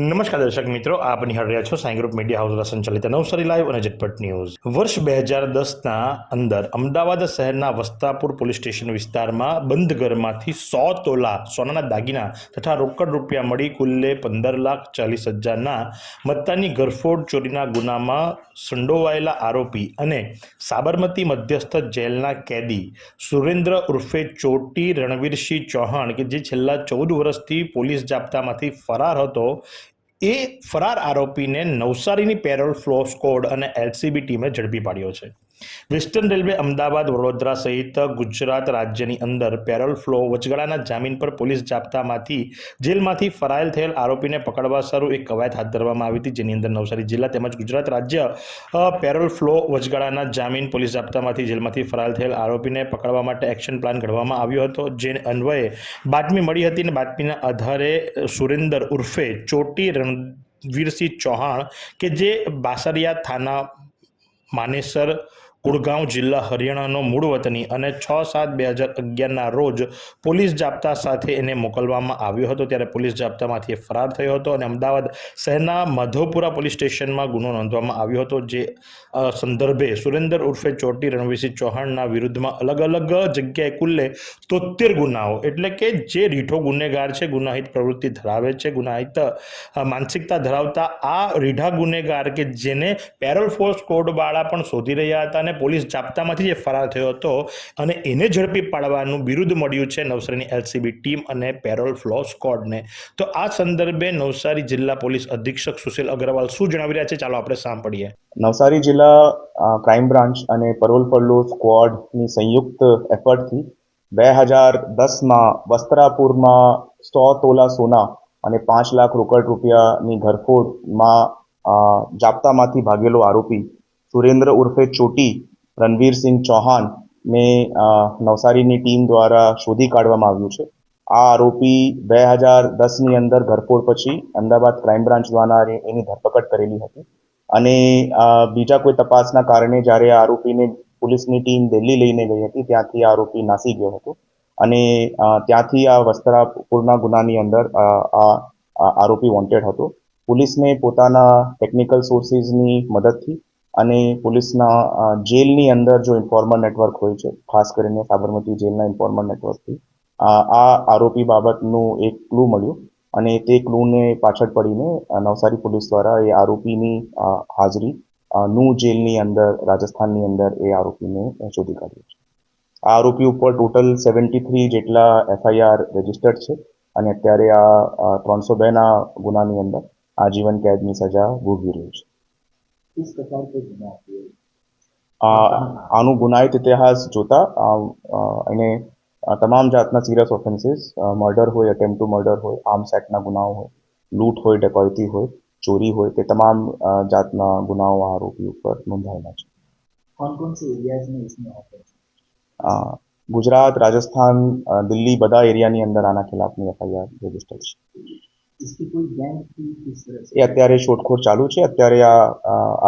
નમસ્કાર દર્શક મિત્રો, આપ નિહાળ રહ્યા છો સાંઈ ગ્રુપ મીડિયા હાઉસ દ્વારા સંચાલિત નવસારી લાઈવ અને ઝટપટ ન્યૂઝ. વર્ષ બે હજાર દસના અંદર અમદાવાદ શહેરના વસ્તાપુર પોલીસ સ્ટેશન વિસ્તારમાં બંધ ઘરમાંથી સો તોલા સોનાના દાગીના તથા રોકડ રૂપિયા મળી કુલ્લે પંદર લાખ ચાલીસ હજારના મત્તાની ઘરફોડ ચોરીના ગુનામાં સંડોવાયેલા આરોપી અને સાબરમતી મધ્યસ્થ જેલના કેદી સુરેન્દ્ર ઉર્ફે ચોટી રણવીરસિંહ ચૌહાણ, કે જે છેલ્લા ચૌદ વર્ષથી પોલીસ જાપ્તામાંથી ફરાર હતો. એ ફરાર આરોપીને નવસારીની પેરોલ ફ્લો સ્કોડ અને એલસીબી ટીમે ઝડપી પાડ્યો છે. વેસ્ટર્ન રેલવે અમદાવાદ, વડોદરા સહિત ગુજરાત રાજ્યની અંદર પેરોલ ફ્લો વચગાળાના જામીન પર પોલીસ જાપ્તામાંથી જેલમાંથી ફરાયેલ થયેલ આરોપીને પકડવા શરૂ એક કવાયત હાથ ધરવામાં આવી હતી, જેની અંદર નવસારી જિલ્લા તેમજ ગુજરાત રાજ્ય પેરોલ ફ્લો વચગાળાના જામીન પોલીસ જાપ્તામાંથી જેલમાંથી ફરાર થયેલ આરોપીને પકડવા માટે એક્શન પ્લાન ઘડવામાં આવ્યો હતો જે અન્વયે બાતમી મળી હતી અને બાતમીના આધારે સુરેન્દર ઉર્ફે ચોટી રણવીરસિંહ ચૌહાણ કે જે બાસરિયા થાના માનેસર કુળગાંવ જિલ્લા હરિયાણાનો મૂળ વતની અને છ સાત બે હજાર અગિયારના રોજ પોલીસ જાપ્તા સાથે એને મોકલવામાં આવ્યો હતો. ત્યારે પોલીસ જાપ્તામાંથી ફરાર થયો હતો અને અમદાવાદ શહેરના માધવપુરા પોલીસ સ્ટેશનમાં ગુનો નોંધવામાં આવ્યો હતો, જે સંદર્ભે સુરેન્દર ઉર્ફે ચોટી રણવીરસિંહ ચૌહાણના વિરુદ્ધમાં અલગ અલગ જગ્યાએ કુલ્લે તોતેર ગુનાઓ એટલે કે જે રીઠો ગુનેગાર છે, ગુનાહિત પ્રવૃત્તિ ધરાવે છે, ગુનાહિત માનસિકતા ધરાવતા આ રીઢા ગુનેગાર કે જેને પેરોલ ફોર્સ કોડવાળા પણ શોધી રહ્યા હતા અને પોલીસ જાપ્તામાંથી જે ફરાર થયો હતો અને એને ઝડપી પાડવાનું બિરુદ મળ્યું છે નવસારીની એલસીબી ટીમ અને પેરોલ ફ્લો સ્કોડને. તો આ સંદર્ભે નવસારી જિલ્લા પોલીસ અધિક્ષક સુશીલ અગ્રવાલ શું જણાવી રહ્યા છે? ચાલો આપણે સાંભળીએ. નવસારી જિલ્લા ક્રાઇમ બ્રાન્ચ અને પરોલ ફલો સ્કોડની સંયુક્ત એફર્ટથી બે હજાર દસમાં વસ્ત્રાપુરમાં સો તોલા સોના અને પાંચ લાખ રોકડ રૂપિયાની ધરફોડમાં જાપ્તામાંથી ભાગેલો આરોપી સુરેન્દ્ર ઉર્ફે ચોટી રણવીરસિંહ ચૌહાણ ને નવસારીની ટીમ દ્વારા શોધી કાઢવામાં આવ્યું છે. આ આરોપી બે હજાર દસની અંદર ધરપોડ પછી અમદાવાદ ક્રાઇમ બ્રાન્ચ દ્વારા એની ધરપકડ કરેલી હતી. અને બીજા કોઈ તપાસના કારણે જ્યારે આરોપીને પોલીસની ટીમ દિલ્હી લઈને ગઈ હતી, ત્યાંથી આરોપી નાસી ગયો હતો. અને ત્યાંથી આ વસ્ત્રાપુરના ગુનાની અંદર આ આરોપી વોન્ટેડ હતો. પોલીસને પોતાના ટેકનિકલ સોર્સિસની મદદથી અને પોલીસના જેલની અંદર જો ઇન્ફોર્મર નેટવર્ક હોય છે, ખાસ કરીને સાબરમતી જેલના ઇન્ફોર્મર નેટવર્કથી આ આરોપી બાબતનું એક ક્લુ મળ્યું અને તે ક્લૂને પાછળ પડીને નવસારી પોલીસ દ્વારા એ આરોપીની હાજરી નું જેલની અંદર, રાજસ્થાનની અંદર એ આરોપીને શોધી કાઢ્યો છે. આ આરોપી ઉપર ટોટલ સેવન્ટી થ્રી જેટલા એફઆઈઆર રજીસ્ટર્ડ છે અને અત્યારે આ ત્રણસો બેના ગુનાની અંદર આજીવન કેદની સજા ભોગવી રહ્યું છે. किस प्रकार के गुना हुए આ આનું ગુનાહિત ઇતિહાસ જોતા અ, અ, એને અ, તમામ જાતના સિરિયસ ઓફેન્સીસ મર્ડર હોય અટેમ્પ ટુ મર્ડર હોય આર્મ્સ એક્ટના ગુનાઓ હોય લૂંટ હોય ડકોયતી હોય ચોરી હોય તે તમામ અ, જાતના ગુનાઓ આ આરોપી ઉપર નોંધાયેલા છે कौन कौन से एरियाज में इसमें ऑफर है અ, ગુજરાત રાજસ્થાન અ, દિલ્હી બધા એરિયાની અંદર આના ખિલાફની એફઆઈઆર રજીસ્ટર છે એ અત્યારે શોધખોળ ચાલુ છે અત્યારે આ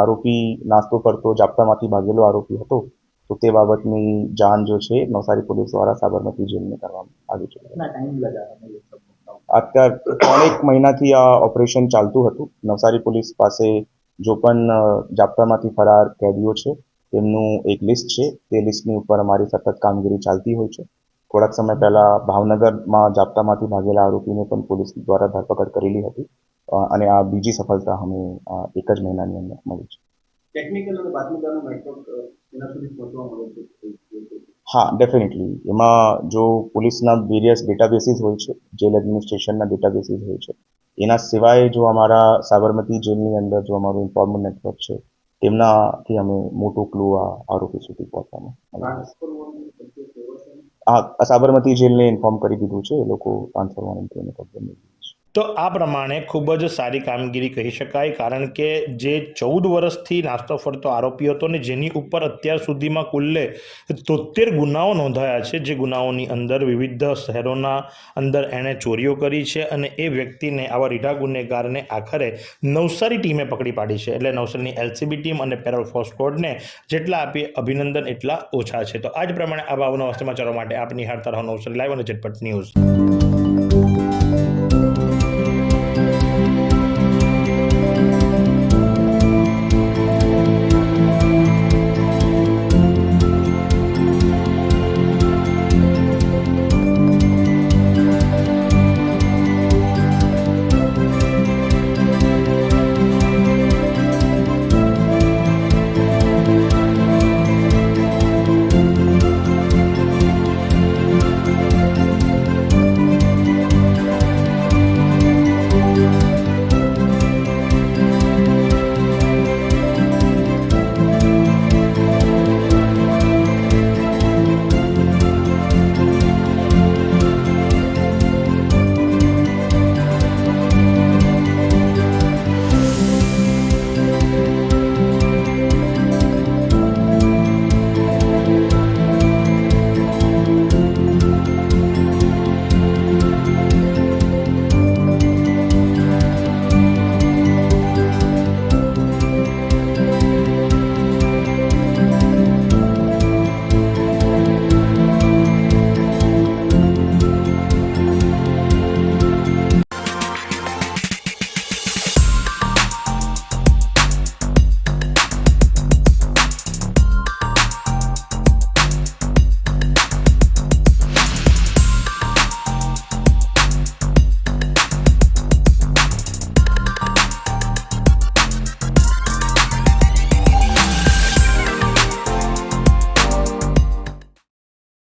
આરોપી નાસ્તો કરતો જાપ્તામાંથી ભાગેલો આરોપી હતો તો તે બાબતની જાણ જો છે નવસારી પોલીસ દ્વારા સાબરમતી જેલને કરવામાં આવી છે અત્યારે ત્રણેક મહિનાથી આ ઓપરેશન ચાલતું હતું નવસારી પોલીસ પાસે જો પણ જાપ્તામાંથી ફરાર કેદીઓ છે તેમનું એક લિસ્ટ છે તે લિસ્ટની ઉપર અમારી સતત કામગીરી ચાલતી હોય છે। થોડાક સમય પહેલા ભાવનગરમાં જાપ્તામાંથી ભાગેલા આરોપીને પણ પોલીસ દ્વારા ધરપકડ કરેલી હતી. અને આ બીજી સફળતા અમે એક જ મહિનાની અંદર મળી છે. ટેકનિકલ અને બાતમીદારનો નેટવર્ક એના સુધી પહોંચવા મળે છે? હા ડેફિનેટલી એમાં જો પોલીસના વેરિયસ ડેટાબેસીસ હોય છે જેલ એડમિનિસ્ટ્રેશનના ડેટાબેસીસ હોય છે એના સિવાય જો અમારા સાબરમતી જેલની અંદર જો અમારું ઇન્ફોર્મલ નેટવર્ક છે તેમનાથી અમે મોટું ક્લુ આ આરોપી સુધી પહોંચવામાં આવ્યું. ટ્રાન્સફર વોરંટ પ્રત્યે વ્યવસ્થા આ સાબરમતી જેલને ઇન્ફોર્મ કરી દીધું છે એ લોકો ટ્રાન્સફર વોરંટ છે. તો આ પ્રમાણે ખૂબ જ સારી કામગીરી કહી શકાય, કારણ કે જે ચૌદ વર્ષથી નાસ્તો ફરતો આરોપી હતો ને જેની ઉપર અત્યાર સુધીમાં કુલ્લે તોતેર ગુનાઓ નોંધાયા છે, જે ગુનાઓની અંદર વિવિધ શહેરોના અંદર એણે ચોરીઓ કરી છે અને એ વ્યક્તિને આવા રીઢા ગુનેગારને આખરે નવસારી ટીમે પકડી પાડી છે. એટલે નવસારીની એલસીબી ટીમ અને પેરોલ ફોર્સ સ્કોડને જેટલા આપીએ અભિનંદન એટલા ઓછા છે. તો આ જ પ્રમાણે આવા અવનવા સમાચારો માટે આપ નિહાળતા રહો નવસારી લાઈવ અને ઝટપટ ન્યૂઝ.